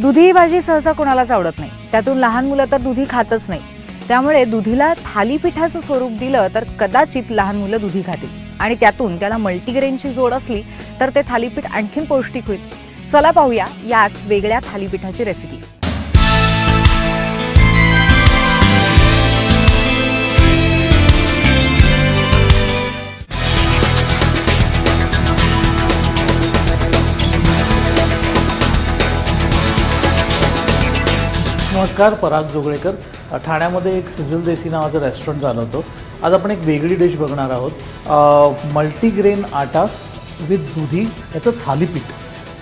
दुधी ही भाजी सहसा कोणालाच आवडत नाही. त्यातून लहान मुलं तर दुधी खातच नाही. त्यामुळे दुधीला थालीपीठाचं स्वरूप दिलं तर कदाचित लहान मुलं दुधी खातील. आणि त्यातून त्याला मल्टीग्रेनची जोड असली तर ते थालीपीठ आणखीन पौष्टिक होईल. चला पाहूया याच वेगळ्या थालीपीठाची रेसिपी नमस्कार पराग जोगळेकर. ठाण्यामध्ये एक सिझल देसी नावाचं रेस्टॉरंट चालवतो आज आपण एक वेगळी डिश बघणार आहोत. मल्टीग्रेन आटा विथ दुधी याचं थालीपीठ.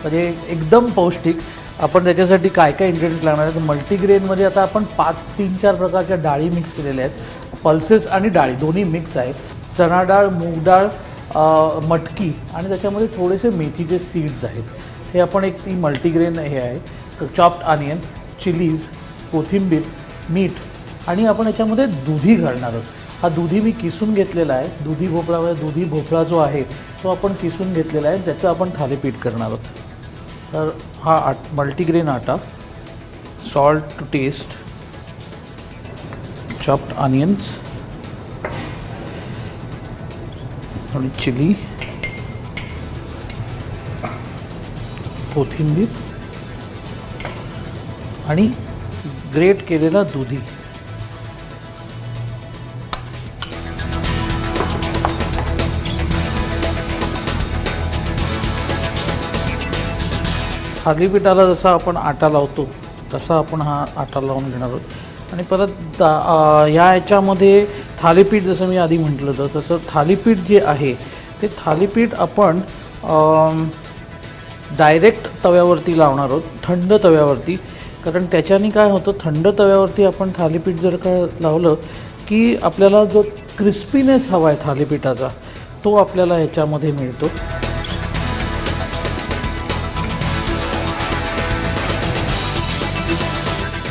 म्हणजे एकदम पौष्टिक. आपण त्याच्यासाठी काय काय इन्ग्रेडियंट्स लागणार आहेत? मल्टीग्रेनमध्ये आता आपण पाच तीन चार प्रकारच्या डाळी मिक्स केलेल्या आहेत. पल्सेस आणि डाळी दोन्ही मिक्स आहेत. चणा डाळ मूग डाळ मटकी आणि त्याच्यामध्ये थोडेसे मेथीचे सीड्स आहेत. हे आपण एक ती मल्टीग्रेन हे आहे. चॉप्ड ऑनियन चिलीज कोथिंबीर मीठ आणि आपण याच्यामध्ये दुधी घालणार आहोत. हा दुधी मी किसून घेतलेला आहे. दुधी भोपळामध्ये दुधी भोपळा जो आहे तो आपण किसून घेतलेला आहे. त्याचं आपण थालीपीठ करणार आहोत. तर हा आट multigrain atta salt to taste chopped onions आणि चिली कोथिंबीर आणि ग्रेट केलेला दुधी. थालीपीठाला जसा आपण आटा लावतो तसा आपण हा आटा लावून घेणार आहोत. आणि परत दा- ह्या याच्यामध्ये थालीपीठ जसं मी आधी म्हटलं होतं तसं थालीपीठ जे आहे ते थालीपीठ आपण डायरेक्ट तव्यावरती लावणार आहोत थंड तव्यावरती. कारण त्याच्याने काय होतं थंड तव्यावरती आपण थालीपीठ जर का लावलं की आपल्याला जो क्रिस्पीनेस हवा आहे थालीपीठाचा तो आपल्याला ह्याच्यामध्ये मिळतो.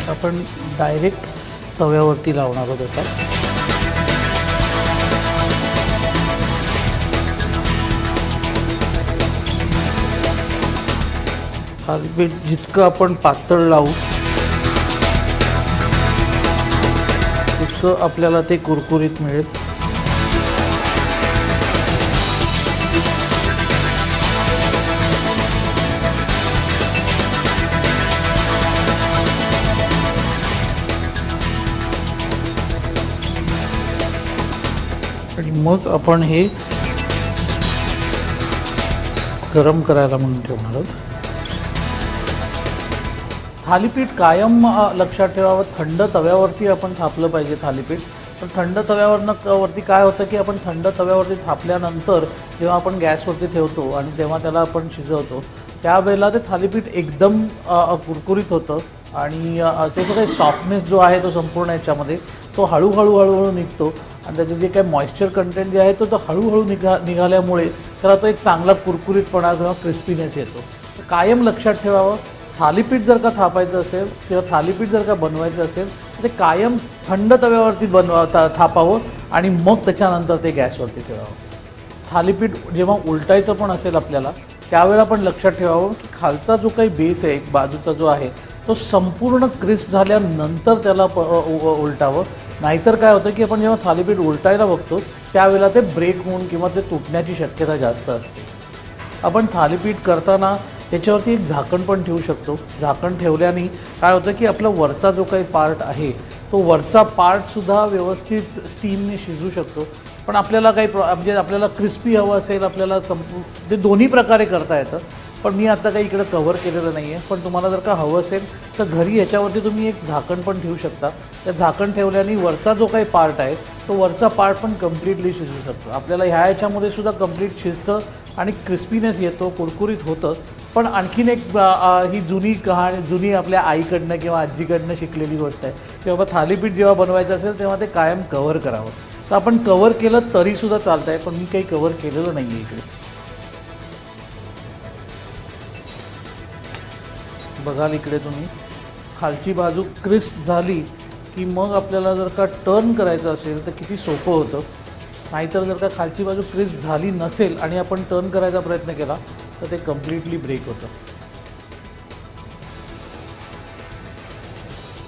आपण डायरेक्ट तव्यावरती लावणार आहोत आता. थालीपीठ जितकं आपण पातळ लावू तितकं आपल्याला ते कुरकुरीत मिळेल. आणि मग आपण हे गरम करायला म्हणून ठेवणार आहोत. थालीपीठ कायम लक्षात ठेवावं. थंड तव्यावरती आपण थापलं पाहिजे थालीपीठ. पण थंड तव्यावरनं वरती काय होतं की आपण थंड तव्यावरती थापल्यानंतर जेव्हा आपण गॅसवरती ठेवतो आणि तेव्हा त्याला आपण शिजवतो त्यावेळेला ते थालीपीठ एकदम कुरकुरीत होतं आणि त्याचा काही सॉफ्टनेस जो आहे तो संपूर्ण याच्यामध्ये तो हळूहळू हळूहळू निघतो. आणि त्याचे जे काही मॉइश्चर कंटेंट जे आहे तो तो हळूहळू निघा निघाल्यामुळे त्याला तो एक चांगला कुरकुरीतपणा किंवा क्रिस्पीनेस येतो. कायम लक्षात ठेवावं. थालीपीठ जर का थापायचं असेल किंवा थालीपीठ जर का बनवायचं असेल तर ते कायम थंड तव्यावरती बनवा था थापावं आणि मग त्याच्यानंतर ते गॅसवरती ठेवावं. थालीपीठ जेव्हा उलटायचं पण असेल आपल्याला त्यावेळेला पण लक्षात ठेवावं की खालचा जो काही बेस आहे एक बाजूचा जो आहे तो संपूर्ण क्रिस्प झाल्यानंतर त्याला प उलटावं. नाहीतर काय होतं की आपण जेव्हा थालीपीठ उलटायला बघतो त्यावेळेला ते ब्रेक होऊन किंवा ते तुटण्याची शक्यता जास्त असते. आपण थालीपीठ करताना त्याच्यावरती एक झाकण पण ठेवू शकतो. झाकण ठेवल्याने काय होतं की आपला वरचा जो काही पार्ट आहे तो वरचा पार्टसुद्धा व्यवस्थित स्टीमने शिजू शकतो. पण आपल्याला काही प्रॉ म्हणजे आपल्याला क्रिस्पी हवं असेल आपल्याला संपू ते दोन्ही प्रकारे करता येतं. पण मी आता काही इकडं कव्हर केलेलं नाही आहे पण तुम्हाला जर का हवं असेल तर घरी ह्याच्यावरती तुम्ही एक झाकण पण ठेवू शकता. त्या झाकण ठेवल्याने वरचा जो काही पार्ट आहे तो वरचा पार्ट पण कम्प्लिटली शिजू शकतो. आपल्याला ह्या ह्याच्यामध्ये सुद्धा कंप्लीट शिजतं आणि क्रिस्पीनेस येतो कुरकुरीत होतं. पण आणखीन एक ही जुनी कहाणी जुनी आपल्या आईकडनं किंवा आजीकडनं शिकलेली गोष्ट आहे की बाबा थालीपीठ जेव्हा बनवायचं असेल तेव्हा ते कायम कव्हर करावं. तर आपण कव्हर केलं तरीसुद्धा चालतं आहे पण मी काही कव्हर केलेलं नाही आहे इकडे. बघाल इकडे तुम्ही. खालची बाजू क्रिस्प झाली की मग आपल्याला जर का टर्न करायचं असेल तर किती सोपं होतं. नाहीतर जर का खालची बाजू क्रिस्प झाली नसेल आणि आपण टर्न करायचा प्रयत्न केला तर ते कम्प्लिटली ब्रेक होतं.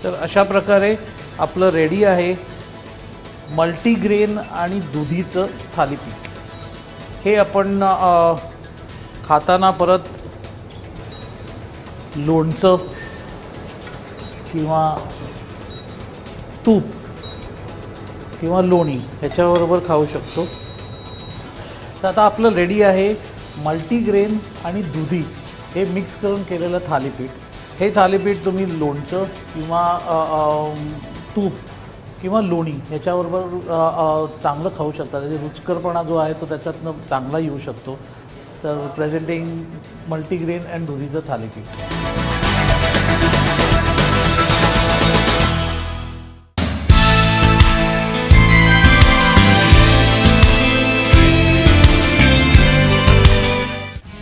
तर अशा प्रकारे आपलं रेडी आहे मल्टीग्रेन आणि दुधीचं थालीपीठ. हे आपण खाताना परत लोणचं किंवा तूप किंवा लोणी ह्याच्याबरोबर खाऊ शकतो. तर आता आपलं रेडी आहे मल्टीग्रेन आणि दुधी हे मिक्स करून केलेलं थालीपीठ. हे थालीपीठ तुम्ही लोणचं किंवा तूप किंवा लोणी ह्याच्याबरोबर चांगलं खाऊ शकता. त्याचे रुचकरपणा जो आहे तो त्याच्यातनं चांगला येऊ शकतो. तर प्रेझेंटिंग मल्टीग्रेन अँड दुधीचं थालीपीठ.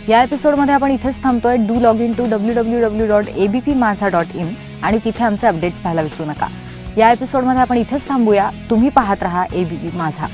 या एपिसोडमध्ये आपण इथेच थांबतोय. Do log in to W W W dot ABP Majha dot in आणि तिथे आमचे अपडेट्स पाहायला विसरू नका. या एपिसोडमध्ये आपण इथेच थांबूया. तुम्ही पाहत राहा एबीपी माझा.